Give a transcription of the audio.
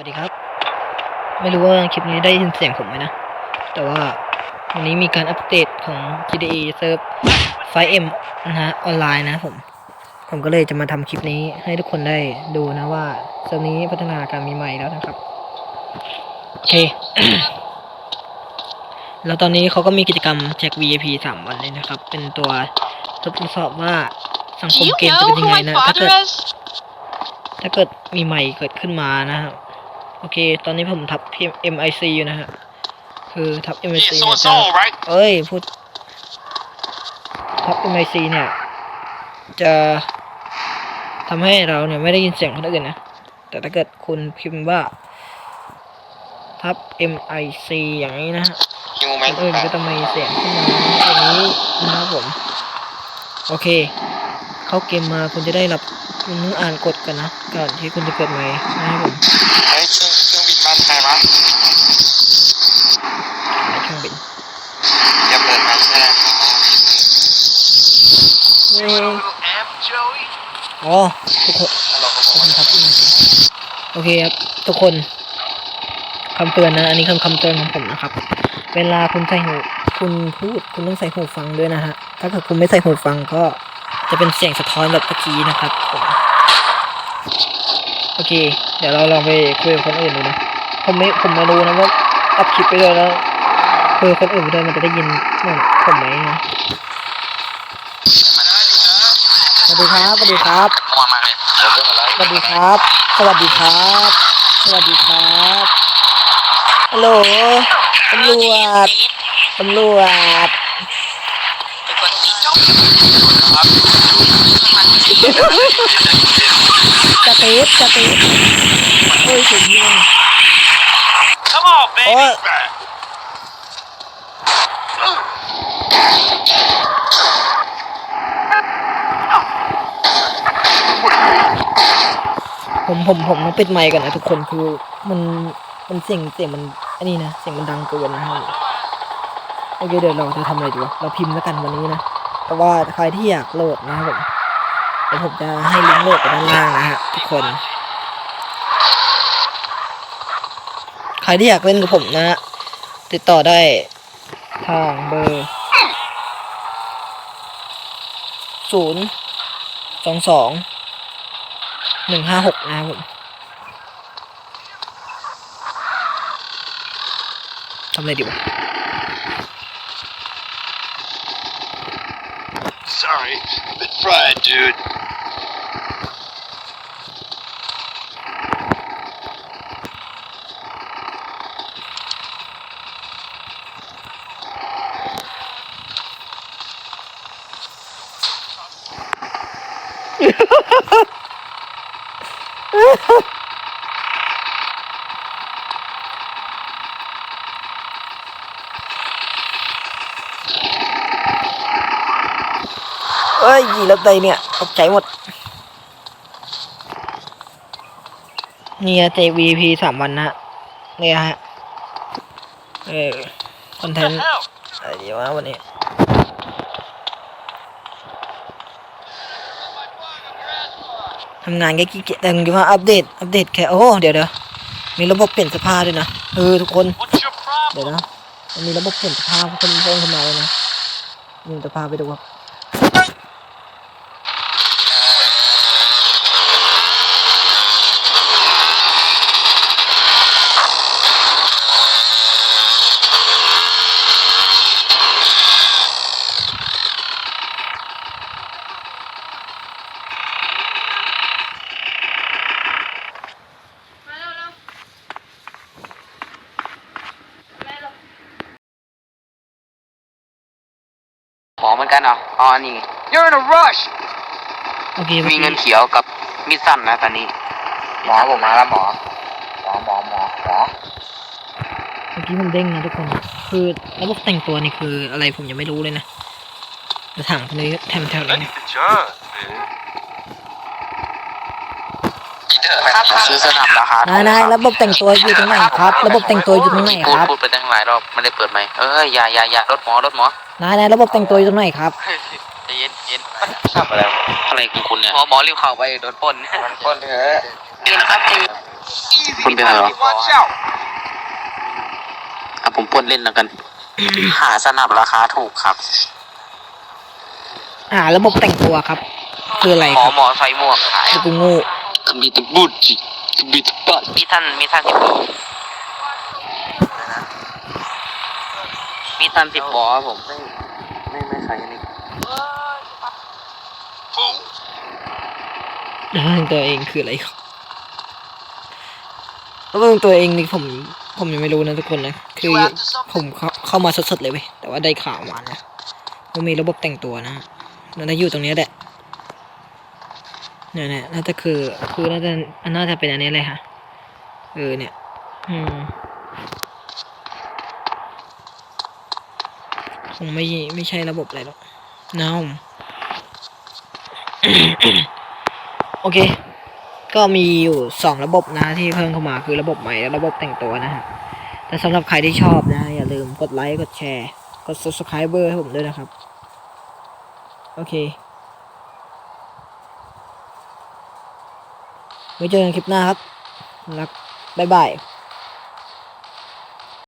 วัสดีครับ ไม่รู้ว่าคลิปนี้ได้ยินเสียงผมไหมนะ แต่ว่าวันนี้มีการอัปเดตของ GDE เซิร์ฟ 5M นะฮะออนไลน์นะผม ผมก็เลยจะมาทำคลิปนี้ให้ทุกคนได้ดูนะว่าเซิร์ฟนี้พัฒนาการมีใหม่แล้วนะครับ โอเค แล้วตอนนี้เขาก็มีกิจกรรมแจก VIP สามวันเลยนะครับ เป็นตัวทดสอบว่าสังคมเกมจะเป็นยังไงนะถ้าเกิดถ้าเกิดมีใหม่เกิดขึ้นมานะครับ โอเค ตอนนี้ผมทับ MIC อยู่นะฮะ คือทับ MIC Yeah, so เนี่ย it's จะ all right. เอ้ย พูด ทับ MIC เนี่ย จะทำให้เราเนี่ยไม่ได้ยินเสียงคนอื่นนะ แต่ถ้าเกิดคุณพิมพ์ว่าทับ MIC อย่างนี้นะฮะคิวคไหมนอื่นก็จะมีเสียงขึ้นมาอย่างนี้นะครับผม โอเค เข้าเกมมาคุณจะได้รับคุณต้องอ่านกฎกันนะ ก่อนที่คุณจะเกิดใหม่นะครับผม เฮ้ยเครื่องเครื่องบินมาใครวะในเครื่องบินอย่าเปิดมันใช่ไหมนี่อ๋อทุกคนทุกคนครับโอเคครับทุกคนคำเตือนนะอันนี้คำคำเตือนของผมนะครับ เวลาคุณใส่หูคุณพูดคุณต้องใส่หูฟังด้วยนะฮะถ้าเกิดคุณไม่ใส่หูฟังก็จะเป็นเสียงสะท้อนแบบเมื่อกี้นะครับผม โอเค เดี๋ยวเราลองไปคุยกับคนอื่นดูนะผมไม่ผมไม่รู้นะว่าอัพคลิปไปเลยแล้วคุยกับคนอื่นไปด้วยมันจะได้ยินเหมือนผมไหมนะสวัสดีครับสวัสดีครับสวัสดีครับ สวัสดีครับ สวัสดีครับฮัลโหลตำรวจตำรวจจะตีดจะตีดโอ้ยถึงยิง Come on โอ้ยผมผมผมต้องปิดไมค์ก่อนนะทุกคนคือมันมันเสียงเสียงมันอันนี้นะเสียงมันดังเกินนะครับโอเคเดี๋ยวเราจะทำอะไรดีวะเราพิมพ์แล้วกันวันนี้นะแต่ว่าใครที่อยากโหลดนะครับผม เดี๋ยวผมจะให้ลิงก์โลดไปด้านล่างนะฮะทุกคน ใครที่อยากเล่นกับผมนะฮะติดต่อได้ทางเบอร์ศูนย์สองสองหนึ่งห้าหกนะครับผมทำอะไรดีวะ Sorry, i bit fried, dude. Ha ha ha! อ้ยยีรถใดเนี่ยตกใจหมด เนี่ยเจ VP สามวันนะฮะเนี่ยฮะ เออคอนเทนต์อะไรดีวะวันนี้ทำงานแค่ขี้เกียจแต่งว่าอัปเดต อัปเดตแค่ โอ้ เดี๋ยวเดี๋ยวมีระบบเปลี่ยนเสภาพด้วยนะ เออ ทุกคน What's your เดี๋ยว problem? นะ มันมีระบบเปลี่ยนสภาพคนเพิ่มขึ้นมาเลยนะนี่จะพาไปดูครับ หมอเหมือนกันเหรออ๋อนี่ You're in a rush โอเคมีเงินเขียวกับมิดสั้นนะตอนนี้ หมอผมมาแล้วหมอ หมอหมอหมอหมอเมื่อกี้มันเด้งนะทุกคน คือระบบแต่งตัวนี่คืออะไรผมยังไม่รู้เลยนะจะถามคนนี้แถมแถวนี้ the John, man. ซื้อสนับราคานายนายระบบแต่งตัวอยู่ตรงไหนครับ ระบบแต่งตัวอยู่ตรงไหนพูคดรับพูดไปตั้งหลายรอบไม่ได้เปิดไหมค์เอ้ยอย่าอย่าอย่ารถหมอรถหมอนายนายระบบแต่งตัวอยู่ตรงไหนครับใจเย็นเย็นทำอะไรอะไรของคุณเนี่ยหมอหมอรีบเข้าไปโดนปล้นมันคนเถอะเย็นครับคนเป็นอะไรวะ Watch out อะผมปวดเล่นแล้วกัน หาสนับราคาถูกครับอ่า ระบบแต่งตัวครับ คืออะไรหมอครับหมอใส่หมวกขายคือกูโง่ คบิตบูจิคบิตปัดมีท่านมีท่านสิบโลมีตันสิบบอผมไม่ไม่ใช่อันนี้แล้วเรื่องตัวเองคืออะไรครับแล้วเรื่องตัวเองนี่ผมผมยังไม่รู้นะทุกคนนะ คือผมเข้าเข้ามาสดๆเลยเว้ยแต่ว่าได้ข่าวมานะว่ามีระบบแต่งตัวนะมันจะอยู่ตรงเนี้ยแหละ เนี่ยเนี่ยน่าจะคือคือน่าจะน่าจะเป็นอันนี้เลยฮะเออเนี่ย อืมคงไม่ไม่ใช่ระบบอะไรหรอกน้าโอเค ก็มีอยู่สองระบบนะที่เพิ่มเข้ามาคือระบบใหม่และระบบแต่งตัวนะฮะแต่สำหรับใครที่ชอบนะ อย่าลืมกดไลค์ กดแชร์ กด subscribe ให้ผมด้วยนะครับ โอเค ไว้เจอกันคลิปหน้าครับรักบ๊ายบาย